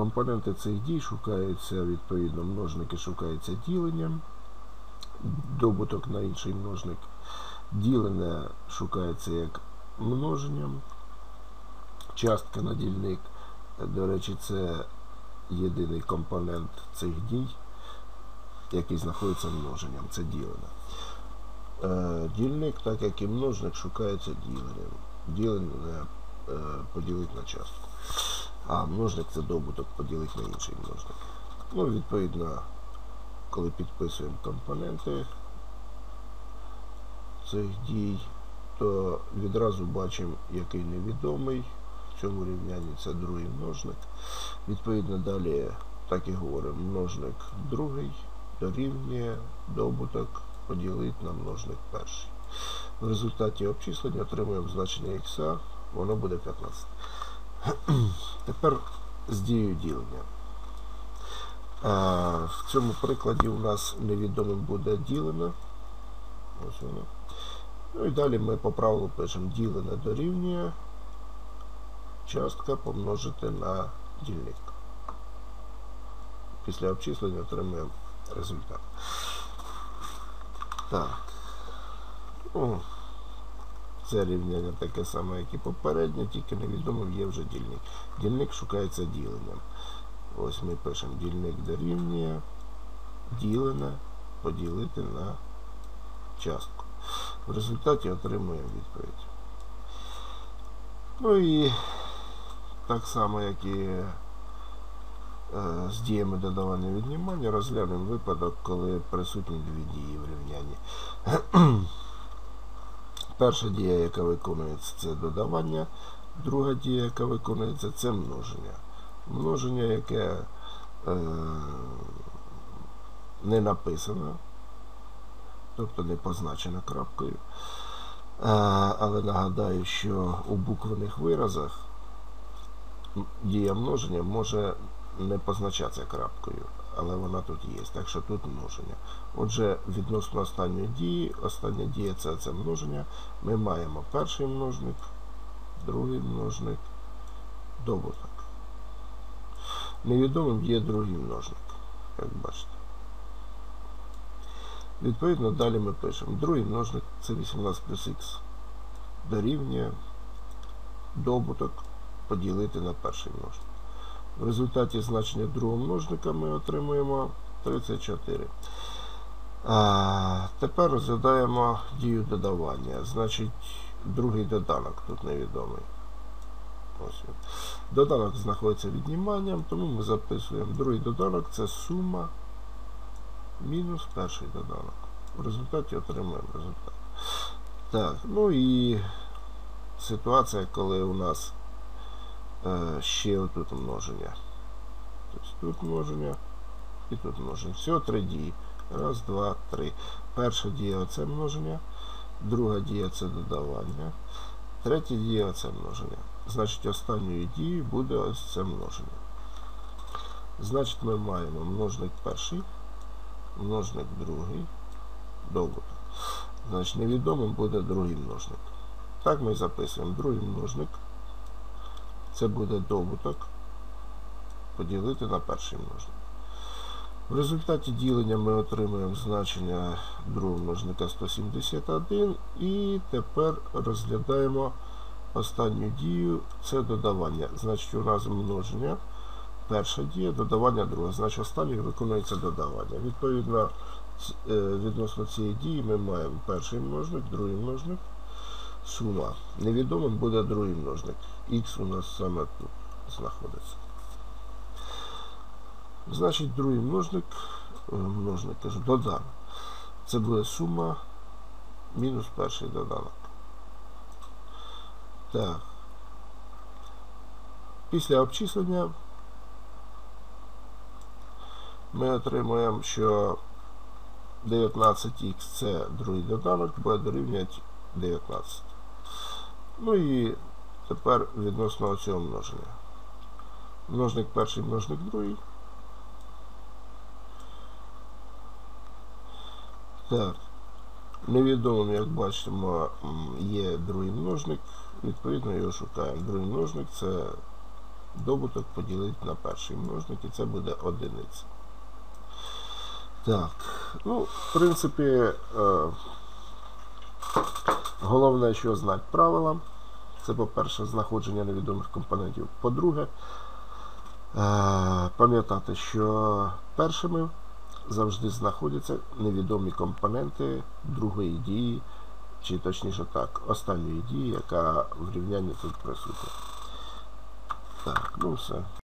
компоненти цих дій шукаються, відповідно, множники шукаються діленням, добуток на інший множник. Ділене шукається як множенням, частка на дільник. До речі, це єдиний компонент цих дій, який знаходиться множенням. Це ділене. Е, Дільник, так як і множник, шукається діленням. Ділене е, поділити на частку. А множник це добуток поділити на інший множник. Ну, відповідно, коли підписуємо компоненти цих дій, то відразу бачимо, який невідомий. В цьому рівнянні це другий множник. Відповідно, далі, так і говоримо, множник другий дорівнює добуток поділити на множник перший. В результаті обчислення отримуємо значення х, воно буде 15. Тепер з дією ділення. В цьому прикладі у нас невідомим буде ділене. Ось воно. Ну і далі ми по правилу пишемо ділене дорівнює частка помножити на дільник. Після обчислення отримуємо результат. Так. О, це рівняння таке саме, як і попереднє, тільки невідомим є вже дільник. Дільник шукається діленням. Ось ми пишемо дільник дорівнює ділене поділити на частку. В результаті отримуємо відповідь. Ну і так само, як і е, з діями додавання віднімання, розглянемо випадок, коли присутні дві дії в рівнянні. Перша дія, яка виконується, це додавання, друга дія, яка виконується, це множення. Множення, яке е, не написано, тобто не позначено крапкою. А, але нагадаю, що у буквених виразах дія множення може не позначатися крапкою, але вона тут є. Так що тут множення. Отже, відносно останньої дії, остання дія це, це множення. Ми маємо перший множник, другий множник, добуток. Невідомим є другий множник, як бачите. Відповідно, далі ми пишемо. Другий множник це 18 плюс х дорівнює добуток поділити на перший множник. В результаті значення другого множника ми отримуємо 34. А, Тепер розглядаємо дію додавання. Значить, другий доданок тут невідомий. Ось він. Доданок знаходиться відніманням, тому ми записуємо другий доданок це сума мінус перший доданок. В результаті отримуємо результат. Так, ну і ситуація, коли у нас ще отут множення. Тобто тут множення і тут множення. Всього три дії. Раз, два, три. Перша дія оце множення, друга дія це додавання, третя дія це множення. Значить, останньою дією буде ось це множення. Значить, ми маємо множник перший, множник другий, добуток. Значить, невідомим буде другий множник. Так ми записуємо другий множник. Це буде добуток поділити на перший множник. В результаті ділення ми отримуємо значення другого множника 171 і тепер розглядаємо останню дію, це додавання. Значить, у нас множення, перша дія, додавання друга. Значить, останньою виконується додавання. Відповідно, е, відносно цієї дії ми маємо перший множник, другий множник, сума. Невідомим буде другий множник. Х у нас саме тут знаходиться. Значить, другий множник, е, множник кажу, доданок. Це буде сума мінус перший доданок. Так. Після обчислення ми отримуємо, що 19х це другий доданок, буде дорівнювати 19. Ну і тепер відносно цього множення. Множник перший, множник другий. Так. Невідомим, як бачимо, є другий множник, відповідно його шукаємо. Другий множник це добуток поділити на перший множник, і це буде одиниця. Так, ну, в принципі, е, головне, що знати правила. Це, по-перше, знаходження невідомих компонентів. По-друге, е, пам'ятати, що першими завжди знаходяться невідомі компоненти другої дії, чи точніше так, останньої дії, яка в рівнянні тут присутня. Так, ну все.